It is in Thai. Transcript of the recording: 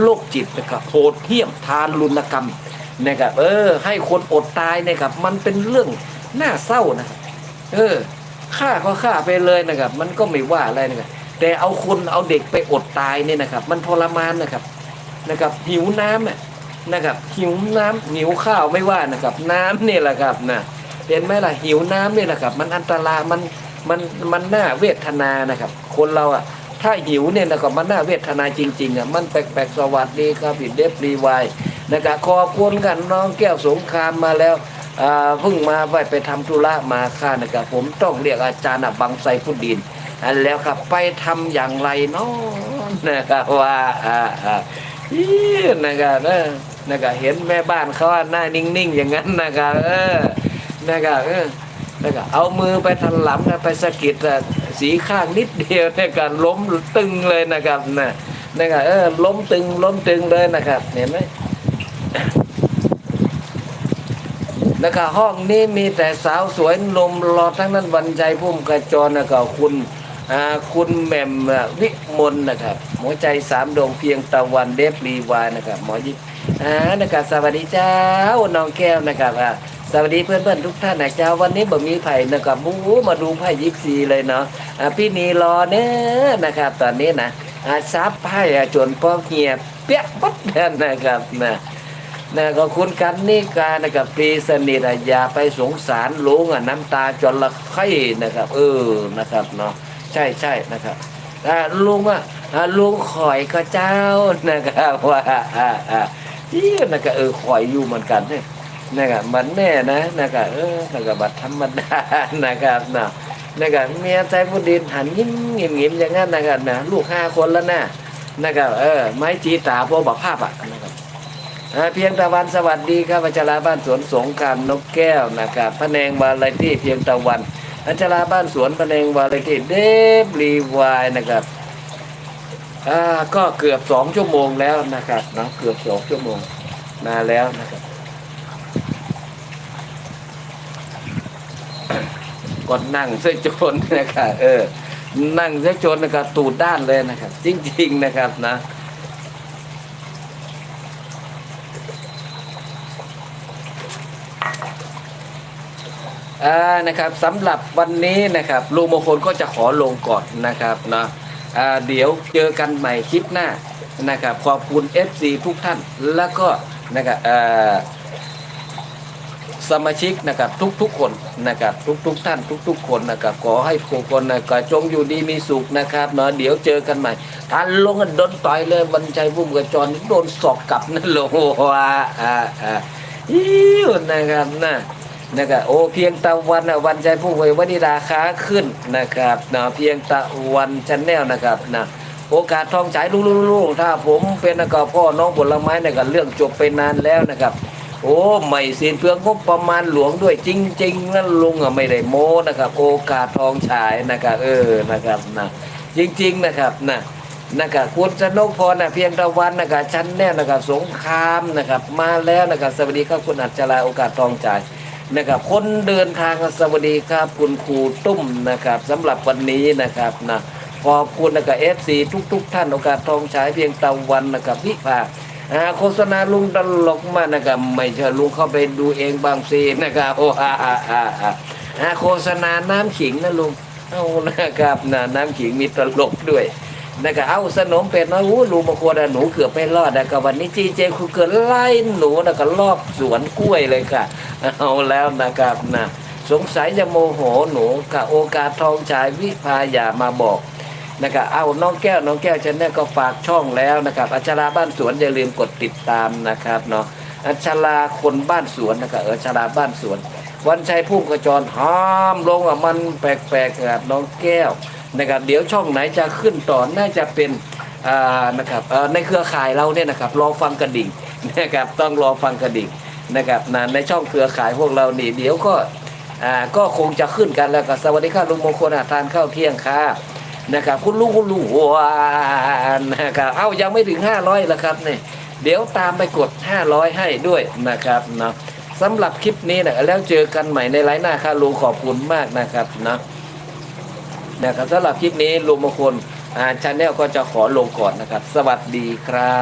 โรคจิตนะครับโหดเหี้ยมทานรุณกรรมนะครับเออ ให้คนอดตายนะครับ มันเป็นเรื่องน่าเศร้านะเออฆ่าก็ฆ่าไปเลยนะครับ มันก็ไม่ว่าอะไรนะครับแต่เอาคนเอาเด็กไปอดตายเนี่ยนะครับ มันทรมานนะครับนะครับหิวน้ำนะครับหิวน้ำหิวข้าวไม่ว่านะครับน้ำเนี่ยแหละครับนะเห็นไหมล่ะหิวน้ำเนี่ยแหละครับ มันอันตรายมันมันมันน่าเวทนานะครับ คนเราอะ ถ้าหิวเนี่ยนะครับมันน่าเวทนาจริงๆอะมันแปลกๆสวัสดีครับพี่เดฟรีไวนะครับขอบคุณกันน้องแก้วสงครามมาแล้วอ่าเพิ่งมาไปไปทำธุระมาค่ะนะครับผมต้องเรียกอาจารย์อะบังไซพุดดินอันแล้วครับไปทำอย่างไรเนาะนะครับว่าอ่าอ่าอีนะครับเออนะครับเห็นแม่บ้านเขาหน้านิ่งๆ อย่างนั้นนะครับเออนะครับเออนะครับเอามือไปทันหลังนะไปสะกิดอะ สีข้างนิดเดียวเนี่ยก็ล้มตึงเลยนะครับนะนะครับเออล้มตึงล้มตึงเลยนะครับ เห็นไหมนะครับห้องนี้มีแต่สาวสวยนมรอทั้งนั้นวันใจพุ่มกระจรนะครับคุณคุณแหม่มวิมลนะครับ หัวใจสามดวงเพียงตะวันเดฟรีวานะครับหมอยิป อ่านะครับสวัสดีเจ้าน้องแก้วนะครับอ่าสวัสดีเพื่อนๆทุกท่านนะเจ้าวันนี้บ่มีไผ่นะครับบู๊มาดูไพ่ยิปซีเลยเนาะอ่าพี่นีรอเน้อนะครับ ตอนนี้นะอาซับไพ่อะจนพ่อเหียบเปี้ยปั๊บนะครับนะนะก็คุณกันนี่การนะครับปรีสนิทอย่าไปสงสารลุงอะน้ำตาจนละไข้นะครับ เออนะครับเนาะใช่ใช่นะครับอ่าลุงอะลุงข่อยก็เจ้านะครับว่าอ่าอ่า ที่นะครับเออข่อยอยู่เหมือนกันเนี่ยนะครับมันแน่นะนะครับเออนะครับบัตรธรรมดานะครับนะนะครับเมียใจผู้ดินหันยิ้มยิ้มยิ้มอย่างนั้นนะครับนะลูกห้าคนแล้วนะนะครับเออไม้จีตาพวกบักภาพอะนะครับเพียงตะวันสวัสดีครับอัจฉราบ้านสวนสงครามนกแก้วนะครับพะแนงวาไรตี้เพียงตะวันอัจฉราบ้านสวนพะแนงวาไรตี้เดฟรีวายนะครับ อ่าก็เกือบสองชั่วโมงแล้วนะครับนะเกือบสองชั่วโมงมาแล้วนะครับก็นั่งเสื้จรนะครับเออ นั่งเสื้จรนะครับตูดด้านเลยนะครับ จริง ๆนะครับนะอ่านะครับสำหรับวันนี้นะครับลุงมงคลก็จะขอลงก่อนนะครับนะ เดี๋ยวเจอกันใหม่คลิปหน้านะครับขอบคุณ FC ทุกท่านแล้วก็นะครับสมาชิกนะครับทุกๆคนนะครับทุกๆท่านทุก ๆ คนนะครับขอให้ทุกคนนะก็จงอยู่ดีมีสุขนะครับเนาะเดี๋ยวเจอกันใหม่ท่านลงกันโดนต่อยเลยวันใจบุ้มกระจรโดนสอกกลับนั่นลงว่าอ่าอ่าอิ้วนะครับนะ นะครับโอ้เพียงตะวันนะวันใจผู้ไว้วันนี้ราคาขึ้นนะครับนะเพียงตะวันชันแนลนะครับนะโอกาสทองฉายลุงๆถ้าผมเป็นนะครับพ่อน้องผลไม้นะครับเรื่องจบไปนานแล้วนะครับโอ้ไม่เสียเปลืองงบประมาณหลวงด้วยจริง ๆนั่นลุงอะไม่ได้โม้นะครับ โอกาสทองฉายนะครับเออนะครับนะจริง ๆนะครับนะนะครับคุณชนกพรนะเพียงตะวันนะครับชั้นแน่นะครับสงครามนะครับ มาแล้วนะครับสวัสดีครับคุณอัจฉราโอกาสทองฉาย นะครับคนเดินทางสวัสดีครับคุณครูตุ้มนะครับสำหรับวันนี้นะครับนะขอบคุณนะครับเอฟซีทุกๆท่านโอกาสทองฉายเพียงตะวันนะครับวิภาอ่าโฆษณาลุงตลกมากนะครับไม่ใช่ลุงเข้าไปดูเองบางซีนะครับโอ้อาอาอาอาโฆษณาน้ำขิงนะลุงเอานะครับนะน้ำขิงมีตลกด้วยนะครับเอาสนมเป็ดน้อยอู้รูมาโคดหนูเกือบไม่รอดนะครับวันนี้จีเจคือเกิดไล่หนูนะครับรอบสวนกล้วยเลยค่ะ เอาแล้วนะครับนะสงสัยจะโมโหหนูกับโอกาสทองชายวิพาอย่ามาบอกนะครับเอาน้องแก้วน้องแก้วฉันเนี่ยก็ฝากช่องแล้วนะครับอัชราบ้านสวนอย่าลืมกดติดตามนะครับเนาะอัชราคนบ้านสวนนะครับเอออัชราบ้านสวน วันชัยพุ่มกระจรห้ามลงอะมันแปลกๆกับน้องแก้วนะครับเดี๋ยวช่องไหนจะขึ้นต่อน่าจะเป็นอ่านะครับในเครือข่ายเราเนี่ยนะครับรอฟังกระดิ่งนะครับต้องรอฟังกระดิ่ง นะครับนะในช่องเครือข่ายพวกเรานี่เดี๋ยวก็อ่าก็คงจะขึ้นกันแล้วก็สวัสดีค่ะลุงมงคลอาทานข้าวเที่ยงค่ะนะครับคุณลุงคุณลุงว้านนะครับเอ้ายังไม่ถึง 500แล้วครับเนี่ยเดี๋ยวตามไปกด 500 ให้ด้วยนะครับเนาะสำหรับคลิปนี้นะแล้วเจอกันใหม่ในไลน์หน้าค่ะลุงขอบคุณมากนะครับเนาะนะครับสำหรับคลิปนี้ลุงมงคลอ่าชาแนลก็จะขอลงก่อนนะครับ สวัสดีครับ